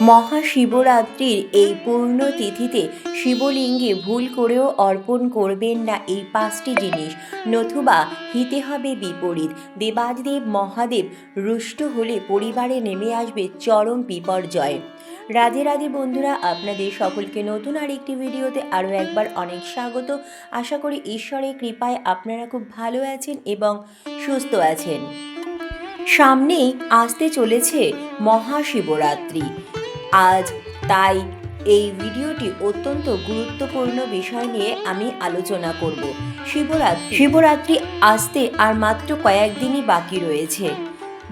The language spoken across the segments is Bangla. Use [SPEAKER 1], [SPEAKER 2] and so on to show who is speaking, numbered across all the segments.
[SPEAKER 1] মহাশিবরাত্রির এই পূর্ণ তিথিতে শিবলিঙ্গে ভুল করেও অর্পণ করবেন না এই পাঁচটি জিনিস। নতুবা হিতে হবে বিপরীত। দেবাদিদেব মহাদেব রুষ্ট হলে পরিবারে নেমে আসবে চরম বিপর্যয়। রাধে রাধে বন্ধুরা, আপনাদের সকলকে নতুন আর একটি ভিডিওতে আরও একবার অনেক স্বাগত। আশা করি ঈশ্বরের কৃপায় আপনারা খুব ভালো আছেন এবং সুস্থ আছেন। সামনেই আসতে চলেছে মহাশিবরাত্রি। আজ তাই এই ভিডিওটি অত্যন্ত গুরুত্বপূর্ণ বিষয় নিয়ে আমি আলোচনা করব। শিবরাত্রি। শিবরাত্রি আসতে আর মাত্র কয়েকদিনই বাকি রয়েছে।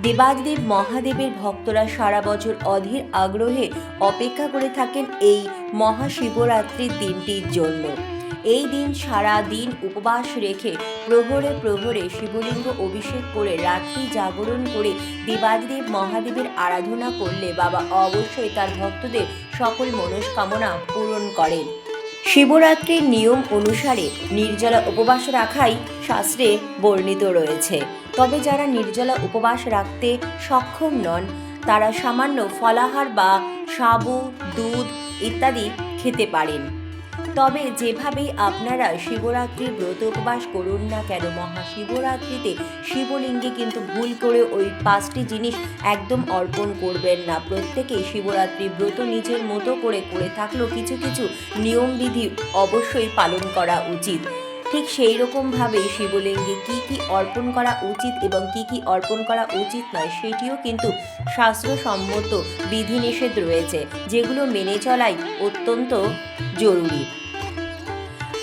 [SPEAKER 1] দেবাদিদেব মহাদেবের ভক্তরা সারা বছর অধীর আগ্রহে অপেক্ষা করে থাকেন এই মহাশিবরাত্রির দিনটির জন্য। এই দিন সারা দিন উপবাস রেখে প্রহরে প্রহরে শিবলিঙ্গ অভিষেক করে রাত্রি জাগরণ করে দেবাদিদেব মহাদেবের আরাধনা করলে বাবা অবশ্যই তার ভক্তদের সকল মনস্কামনা পূরণ করেন। শিবরাত্রির নিয়ম অনুসারে নির্জলা উপবাস রাখাই শাস্ত্রে বর্ণিত রয়েছে। তবে যারা নির্জলা উপবাস রাখতে সক্ষম নন, তারা সামান্য ফলাহার বা সাবু, দুধ ইত্যাদি খেতে পারেন। তবে যেভাবেই আপনারা শিবরাত্রির ব্রত উপবাস করুন না কেন, মহাশিবরাত্রিতে শিবলিঙ্গে কিন্তু ভুল করে ওই পাঁচটি জিনিস একদম অর্পণ করবেন না। প্রত্যেকেই শিবরাত্রি ব্রত নিজের মতো করে করে থাকলেও কিছু কিছু নিয়মবিধি অবশ্যই পালন করা উচিত। ঠিক সেই রকমভাবে শিবলিঙ্গে কি কি অর্পণ করা উচিত এবং কি কি অর্পণ করা উচিত নয়, সেটিও কিন্তু শাস্ত্রসম্মত বিধিনিষেধ রয়েছে, যেগুলো মেনে চলাই অত্যন্ত জরুরি।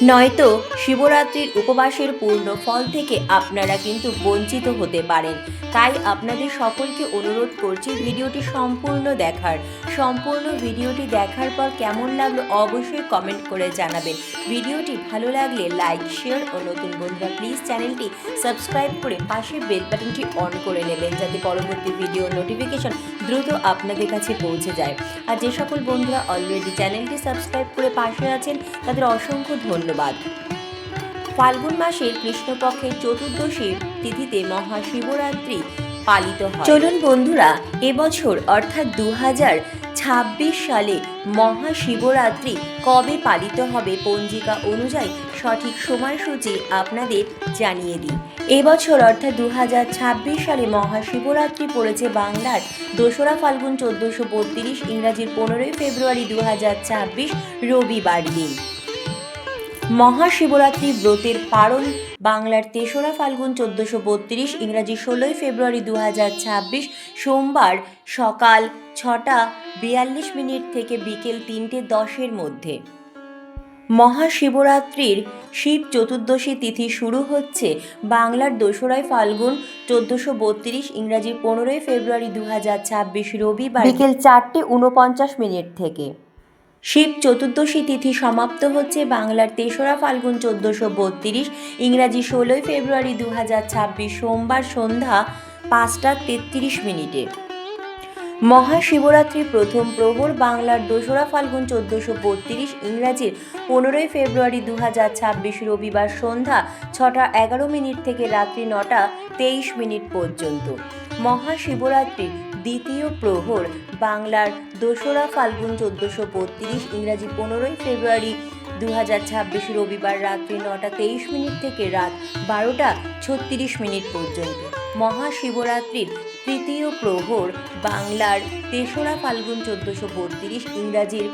[SPEAKER 1] নয়তো শিবরাত্রির উপবাসের পূর্ণ ফল থেকে আপনারা কিন্তু বঞ্চিত হতে পারেন। তাই আপনাদের সকলকে অনুরোধ করছি ভিডিওটি সম্পূর্ণ দেখার। সম্পূর্ণ ভিডিওটি দেখার পর কেমন লাগল অবশ্যই কমেন্ট করে জানাবেন। ভিডিওটি ভালো লাগলে লাইক শেয়ার ও নতুন বন্ধুরা প্লিজ চ্যানেলটি সাবস্ক্রাইব করে পাশে বেল বাটনটি অন করে নেবেন যাতে পরবর্তী ভিডিও নোটিফিকেশন দ্রুত আপনাদের কাছে পৌঁছে যায়। আর যে সকল বন্ধুরা অলরেডি চ্যানেলটি সাবস্ক্রাইব করে পাশে আছেন, তাদের অসংখ্য ধন্যবাদ। ফাল্গুন মাসের কৃষ্ণপক্ষের চতুর্দশীর তিথিতে মহাশিবরাত্রি পালিত হয়। চলুন বন্ধুরা, এবছর অর্থাৎ দু ছাব্বিশ সালে মহাশিবরাত্রি কবে পালিত হবে পঞ্জিকা অনুযায়ী সঠিক সময়সূচি আপনাদের জানিয়ে দিই। এবছর অর্থাৎ দু ছাব্বিশ সালে মহাশিবরাত্রি পড়েছে বাংলার দোসরা ফাল্গুন চোদ্দোশো বত্রিশ ইংরাজির পনেরোই ফেব্রুয়ারি দু ছাব্বিশ রবিবার দিন। মহাশিবরাত্রি ব্রতের পারণ বাংলার তেসরা ফাল্গুন চোদ্দোশো বত্রিশ, ইংরাজি ষোলোই ফেব্রুয়ারি দু ছাব্বিশ, সোমবার সকাল ছটা বিয়াল্লিশ মিনিট থেকে বিকেল তিনটে দশের মধ্যে। মহাশিবরাত্রির শিব চতুর্দশী তিথি শুরু হচ্ছে বাংলার দোসরাই ফাল্গুন চোদ্দোশো বত্রিশ, ইংরাজি পনেরোই ফেব্রুয়ারি দু ছাব্বিশ রবিবার বিকেল চারটে উনপঞ্চাশ মিনিট থেকে। শিব চতুর্দশী তিথি সমাপ্ত হচ্ছে। বাংলার তেসরা ফাল্গুন চোদ্দোশো বত্রিশ, ইংরাজি ষোলোই ফেব্রুয়ারি দু হাজার ছাব্বিশ সোমবার সন্ধ্যা পাঁচটা তেত্রিশ মিনিটে। মহাশিবরাত্রি প্রথম প্রহর বাংলার দোসরা ফাল্গুন চোদ্দোশো বত্রিশ, ইংরাজির পনেরোই ফেব্রুয়ারি দু হাজার ছাব্বিশ রবিবার সন্ধ্যা ছটা এগারো মিনিট থেকে রাত্রি নটা তেইশ মিনিট পর্যন্ত। মহাশিবরাত্রির দ্বিতীয় প্রহর বাংলার দোসরা ফাল্গুন চোদ্দোশো বত্রিশ, ইংরাজি পনেরোই ফেব্রুয়ারি দু হাজার ছাব্বিশ রবিবার রাত্রি নটা তেইশ মিনিট থেকে রাত বারোটা ছত্রিশ মিনিট পর্যন্ত। মহাশিবরাত্রির তৃতীয় প্রহর বাংলার তেসরা ফাল্গুন চোদ্দোশো বত্রিশ, ইংরাজির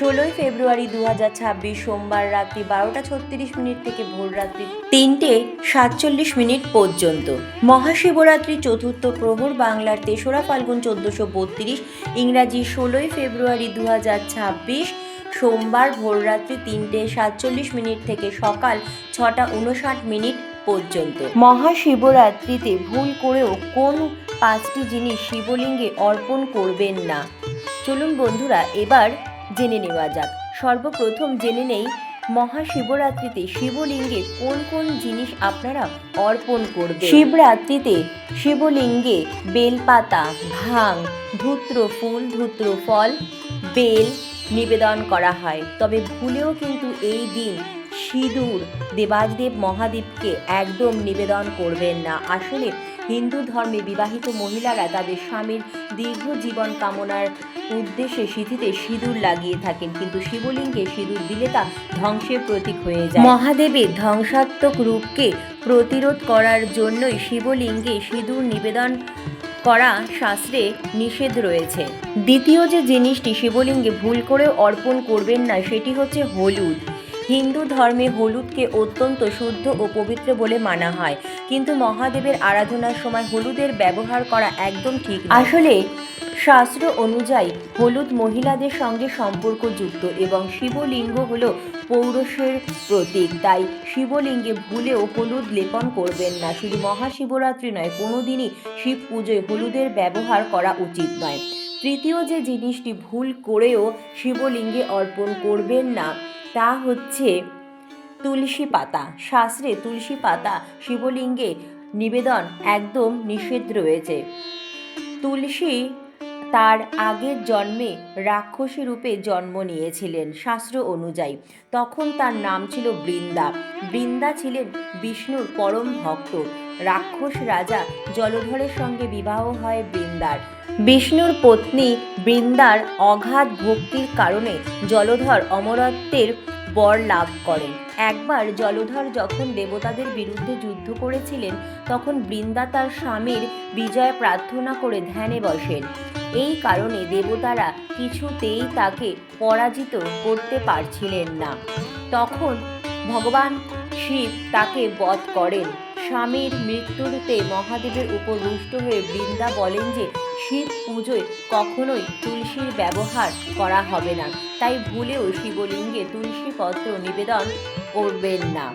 [SPEAKER 1] ষোলোই ফেব্রুয়ারি দু হাজার ছাব্বিশ সোমবার রাত্রি বারোটা ছত্রিশ মিনিট থেকে ভোর রাত্রি তিনটে সাতচল্লিশ মিনিট পর্যন্ত। মহাশিবরাত্রি চতুর্থ প্রহর বাংলার তেসরা ফাল্গুন চোদ্দোশো বত্রিশ, ইংরাজি ষোলোই ফেব্রুয়ারি দু হাজার ছাব্বিশ সোমবার ভোররাত্রি তিনটে সাতচল্লিশ মিনিট থেকে সকাল ছটা উনষাট মিনিট পর্যন্ত। মহাশিবরাত্রিতে ভুল করেও কোন পাঁচটি জিনিস শিবলিঙ্গে অর্পণ করবেন না। চলুন বন্ধুরা, এবার জেনে নেওয়া যাক। সর্বপ্রথম জেনে নেই মহাশিবরাত্রিতে শিবলিঙ্গে কোন কোন জিনিস আপনারা অর্পণ করবেন? শিবরাত্রিতে শিবলিঙ্গে বেলপাতা, ভাং, ধূত্র ফুল, ধূত্র ফল, বেল নিবেদন করা হয়। তবে ভুলেও কিন্তু এই দিন সিঁদুর দেবাজদেব মহাদেবকে একদম নিবেদন করবেন না। আসলে হিন্দু ধর্মে বিবাহিত মহিলারা তাদের স্বামীর দীর্ঘ জীবন কামনার উদ্দেশ্যে সিঁথিতে সিঁদুর লাগিয়ে থাকেন, কিন্তু শিবলিঙ্গে সিঁদুর দিলে তা ধ্বংসের প্রতীক হয়ে যায়। মহাদেবের ধ্বংসাত্মক রূপকে প্রতিরোধ করার জন্যই শিবলিঙ্গে সিঁদুর নিবেদন করা শাস্ত্রে নিষেধ রয়েছে। দ্বিতীয় যে জিনিসটি শিবলিঙ্গে ভুল করেও অর্পণ করবেন না, সেটি হচ্ছে হলুদ। হিন্দু ধর্মে হলুদকে অত্যন্ত শুদ্ধ ও পবিত্র বলে মানা হয়। কিন্তু মহাদেবের আরাধনার সময় হলুদের ব্যবহার করা একদম ঠিক আসলে শাস্ত্র অনুযায়ী হলুদ মহিলাদের সঙ্গে সম্পর্কযুক্ত এবং শিবলিঙ্গ হল পৌরষের প্রতীক। তাই শিবলিঙ্গে ভুলেও হলুদ লেপন করবেন না। শুধু মহাশিবরাত্রি নয় কোনো দিনই শিব পুজোয় হলুদের ব্যবহার করা উচিত নয়। তৃতীয় যে জিনিসটি ভুল করেও শিবলিঙ্গে অর্পণ করবেন না তা হচ্ছে তুলসী পাতা। শাস্ত্রে তুলসী পাতা, শিবলিঙ্গে নিবেদন একদম নিষেধ রয়েছে। তুলসী তার আগের জন্মে রাক্ষসী রূপে জন্ম নিয়েছিলেন শাস্ত্র অনুযায়ী। তখন তার নাম ছিল বৃন্দা। বৃন্দা ছিলেন বিষ্ণুর পরম ভক্ত। রাক্ষস রাজা জলধরের সঙ্গে বিবাহ হয় বৃন্দার। বিষ্ণুর পত্নী বৃন্দার অগাধ ভক্তির কারণে জলধর অমরত্বের বর লাভ করেন। একবার জলধর যখন দেবতাদের বিরুদ্ধে যুদ্ধ করেছিলেন, তখন বৃন্দা তার স্বামীর বিজয় প্রার্থনা করে ধ্যানে বসেন। এই কারণে দেবতারা কিছুতেই তাকে পরাজিত করতে পারছিলেন না। তখন ভগবান শিব তাকে বধ করেন। স্বামীর মৃত্যুতে মহাদেবের উপর রুষ্ট হয়ে বৃন্দা বলেন যে, শিব পুজোয় কখনোই তুলসীর ব্যবহার করা হবে না। তাই ভুলেও শিবলিঙ্গে তুলসী পত্র নিবেদন করবেন না।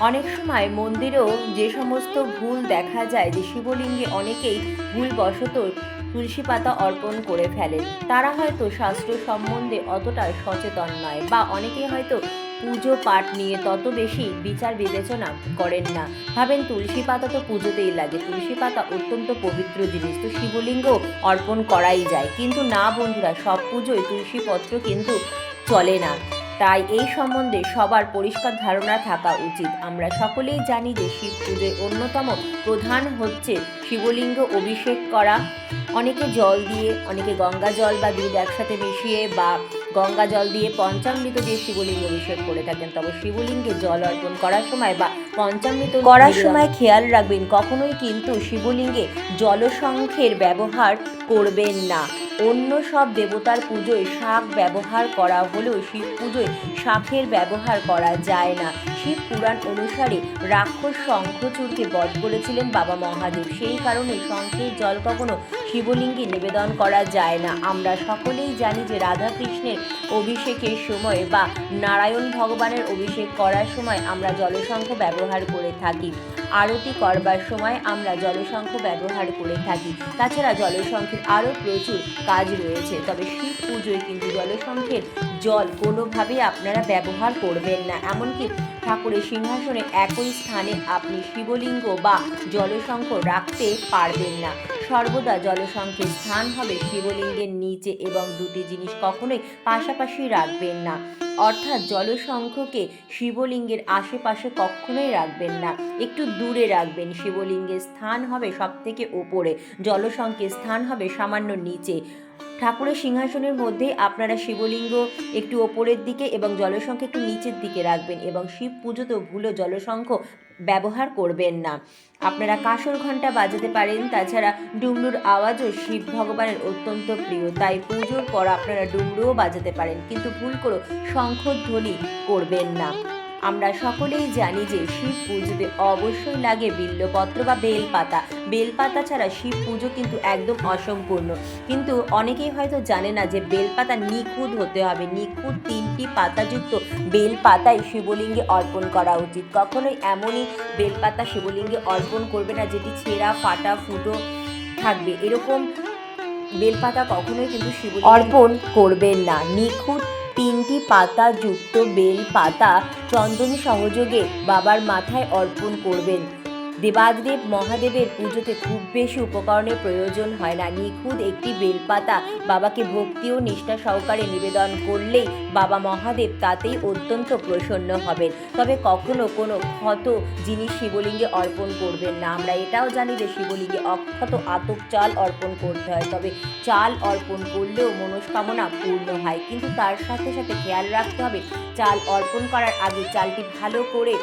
[SPEAKER 1] অনেক সময় মন্দিরেও যে সমস্ত ভুল দেখা যায় যে, শিবলিঙ্গে অনেকেই ভুলবশত তুলসী পাতা অর্পণ করে ফেলেন। তারা হয়তো শাস্ত্র সম্বন্ধে অতটা সচেতন নয় বা অনেকে হয়তো পুজো পাঠ নিয়ে তত বেশি বিচার বিবেচনা করেন না। ভাবেন তুলসী পাতা তো পুজোতেই লাগে, তুলসী পাতা অত্যন্ত পবিত্র জিনিস, তো শিবলিঙ্গ অর্পণ করাই যায়। কিন্তু না বন্ধুরা, সব পুজোয় তুলসী পত্র কিন্তু চলে না। তাই এই সম্বন্ধে সবার পরিষ্কার ধারণা থাকা উচিত। আমরা সকলেই জানি যে শিব পুজোয় অন্যতম প্রধান হচ্ছে শিবলিঙ্গ অভিষেক করা। অনেকে জল দিয়ে, অনেকে গঙ্গা জল বা দুধ একসাথে মিশিয়ে বা গঙ্গা জল দিয়ে পঞ্চামৃত দিয়ে শিবলিঙ্গ অভিষেক করে থাকেন তবে শিবলিঙ্গে জল অর্পণ করার সময় বা পঞ্চামৃত করার সময় খেয়াল রাখবেন কখনোই কিন্তু শিবলিঙ্গে জলসংখ্যের ব্যবহার করবেন না। অন্য সব দেবতার পুজোয় শাক ব্যবহার করা হলেও শিব পুজোয় শাকের ব্যবহার করা যায় না। শিব পুরাণ অনুসারে রাক্ষস শঙ্খচূড়কে বধ করেছিলেন বাবা মহাদেব। সেই কারণে শঙ্খের জল কখনো শিবলিঙ্গে নিবেদন করা যায় না। আমরা সকলেই জানি যে রাধা কৃষ্ণের অভিষেকের সময় বা নারায়ণ ভগবানের অভিষেক করার সময় আমরা জলশঙ্খ ব্যবহার করে থাকি। আরতি করবার সময় আমরা জলশঙ্খ ব্যবহার করে থাকি। তাছাড়া জলশঙ্খের আরও প্রচুর কাজ রয়েছে। তবে শিব পুজোয় কিন্তু জলশঙ্খের জল কোনোভাবেই আপনারা ব্যবহার করবেন না। এমনকি ঠাকুরের সিংহাসনে একই স্থানে আপনি শিবলিঙ্গ বা জলশঙ্খ রাখতে পারবেন না। সর্বদা জলসংখ্যের স্থান হবে শিবলিঙ্গের নিচে এবং দুটি জিনিস কখনোই পাশাপাশি রাখবেন না। অর্থাৎ জলসংখ্যকে শিবলিঙ্গের আশেপাশে কখনোই রাখবেন না। একটু দূরে রাখবেন। শিবলিঙ্গের স্থান হবে সবথেকে ওপরে। জলসংখ্যের স্থান হবে সামান্য নিচে। ঠাকুরের সিংহাসনের মধ্যে আপনারা শিবলিঙ্গ একটু ওপরের দিকে এবং জলশঙ্খ একটু নিচের দিকে রাখবেন এবং শিব পুজোতেও ভুলো জলশঙ্খ ব্যবহার করবেন না। আপনারা কাঁসর ঘণ্টা বাজাতে পারেন, তাছাড়া ডুমরুর আওয়াজও শিব ভগবানের অত্যন্ত প্রিয়, তাই পুজোর পর আপনারা ডুমরুও বাজাতে পারেন, কিন্তু ভুল করে শঙ্খধ্বনি করবেন না। আমরা সকলেই জানি যে শিব পুজোতে অবশ্যই লাগে বিল্লপত্র বা বেলপাতা। বেলপাতা ছাড়া শিব পুজো কিন্তু একদম অসম্পূর্ণ। কিন্তু অনেকেই হয়তো জানে না যে বেলপাতা নিখুঁত হতে হবে। নিখুঁত তিনটি পাতাযুক্ত বেলপাতাই শিবলিঙ্গে অর্পণ করা উচিত। কখনোই এমনই বেলপাতা শিবলিঙ্গে অর্পণ করবে না যেটি ছেঁড়া, ফাটা, ফুটো থাকবে। এরকম বেলপাতা কখনোই কিন্তু শিব অর্পণ করবেন না। নিখুঁত পাতা যুক্ত বেল পাতা চন্দন সহযোগে বাবার মাথায় অর্পণ করবেন। দেবাদেব মহাদেবের পুজোতে খুব বেশি উপকরণের প্রয়োজন হয় না। নিখুঁত একটি বেলপাতা বাবাকে ভক্তি ও নিষ্ঠা সহকারে নিবেদন করলেই বাবা মহাদেব তাতেই অত্যন্ত প্রসন্ন হবেন। তবে কখনো কোনো ক্ষত জিনিস শিবলিঙ্গে অর্পণ করবেন না। আমরা এটাও জানি যে শিবলিঙ্গে অক্ষত আতক চাল অর্পণ করতে হয়। তবে চাল অর্পণ করলেও মনস্কামনা পূর্ণ হয়। কিন্তু তার সাথে সাথে খেয়াল রাখতে হবে, চাল অর্পণ করার আগে চালটি ভালো করে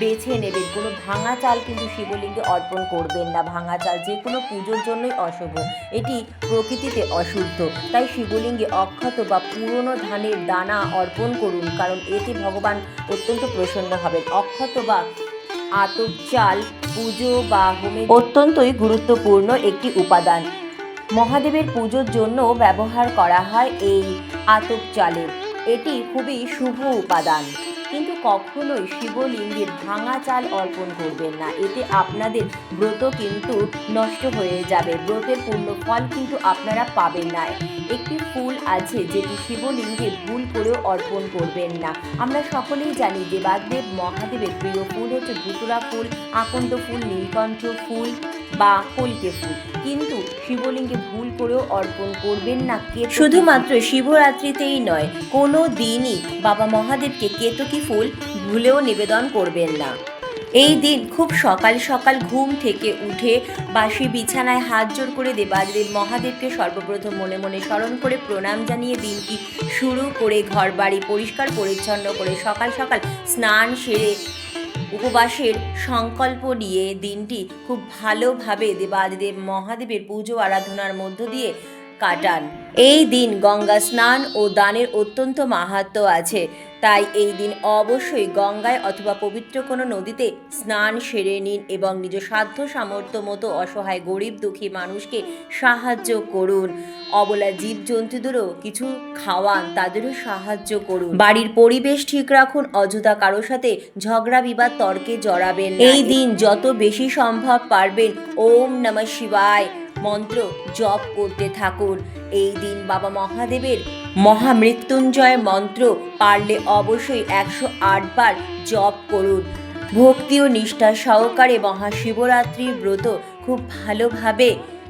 [SPEAKER 1] বেছে নেবেন। কোনো ভাঙা চাল কিন্তু শিবলিঙ্গে অর্পণ করবেন না। ভাঙা চাল যে কোনো পুজোর জন্যই অশুভ। এটি প্রকৃতিতে অশুদ্ধ। তাই শিবলিঙ্গে অক্ষত বা পুরনো ধানের দানা অর্পণ করুন, কারণ এতে ভগবান অত্যন্ত প্রসন্ন হবেন। অক্ষত বা আতপ চাল পুজো বা হোমে অত্যন্তই গুরুত্বপূর্ণ একটি উপাদান। মহাদেবের পুজোর জন্য ব্যবহার করা হয় এই আতপ চালের। এটি খুবই শুভ উপাদান। কিন্তু কখনোই শিবলিঙ্গের ভাঙা চাল অর্পণ করবেন না। এতে আপনাদের ব্রত কিন্তু নষ্ট হয়ে যাবে। ব্রতের পূর্ণ ফল কিন্তু আপনারা পাবেন না। একটি ফুল আছে যেটি শিবলিঙ্গে ভুল করেও অর্পণ করবেন না। আমরা সকলেই জানি যে বাগদেব মহাদেবের প্রিয় ফুল হচ্ছে ধুতুরা ফুল, আকন্দ ফুল, নীলকণ্ঠ ফুল বা কলকে ফুল কিন্তু শিবলিঙ্গে ভুল করেও অর্পণ করবেন না শুধুমাত্র শিবরাত্রিতেই নয়, কোনো দিনই বাবা মহাদেবকে কেতকী ফুল ভুলেও নিবেদন করবেন না। এই দিন খুব সকাল সকাল ঘুম থেকে উঠে বাসি বিছানায় হাত জোর করে দেবাদেব মহাদেবকে সর্বপ্রথম মনে মনে স্মরণ করে প্রণাম জানিয়ে দিনটি শুরু করে ঘর বাড়ি পরিষ্কার পরিচ্ছন্ন করে সকাল সকাল স্নান সেরে উপবাসের সংকল্প নিয়ে দিনটি খুব ভালোভাবে দেবাদিদেব মহাদেবের পুজো আরাধনার মধ্য দিয়ে কাটান। এই দিন গঙ্গা স্নান ও দানের অত্যন্ত মাহাত্ম আছে। তাই এই দিন অবশ্যই গঙ্গায় অথবা পবিত্র কোনো নদীতে স্নান, সেরে নিন এবং নিজ সাধ্য সামর্থ্য মতো অসহায়, গরিব, দুঃখী মানুষকে সাহায্য করুন। অবলা জীবজন্তুদেরও কিছু খাওয়ান, তাদেরও সাহায্য করুন। বাড়ির পরিবেশ ঠিক রাখুন, অযথা কারোর সাথে ঝগড়া, বিবাদ, তর্কে জড়াবেন এই দিন যত বেশি সম্ভব পারবেন, ওম নমঃ শিবায়। মন্ত্র জপ করতে থাকুন। এই দিন বাবা মহাদেবের মহামৃত্যুঞ্জয় মন্ত্র পারলে অবশ্যই একশো বার জপ করুন। ভক্তি ও নিষ্ঠা সহকারে মহাশিবরাত্রির ব্রত খুব ভালোভাবে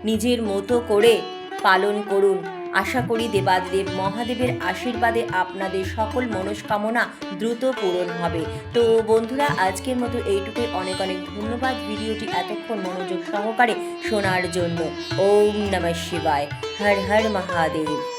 [SPEAKER 1] নিজের মতো করে পালন করুন। আশা করি দেবাদেব মহাদেবের আশীর্বাদে আপনাদের সকল মনস্কামনা দ্রুত পূরণ হবে। তো বন্ধুরা, আজকের মতো এইটুকুই। অনেক অনেক ধন্যবাদ ভিডিওটি এতক্ষণ মনোযোগ সহকারে শোনার জন্য। ওম নমঃ শিবায়। হর হর মহাদেব।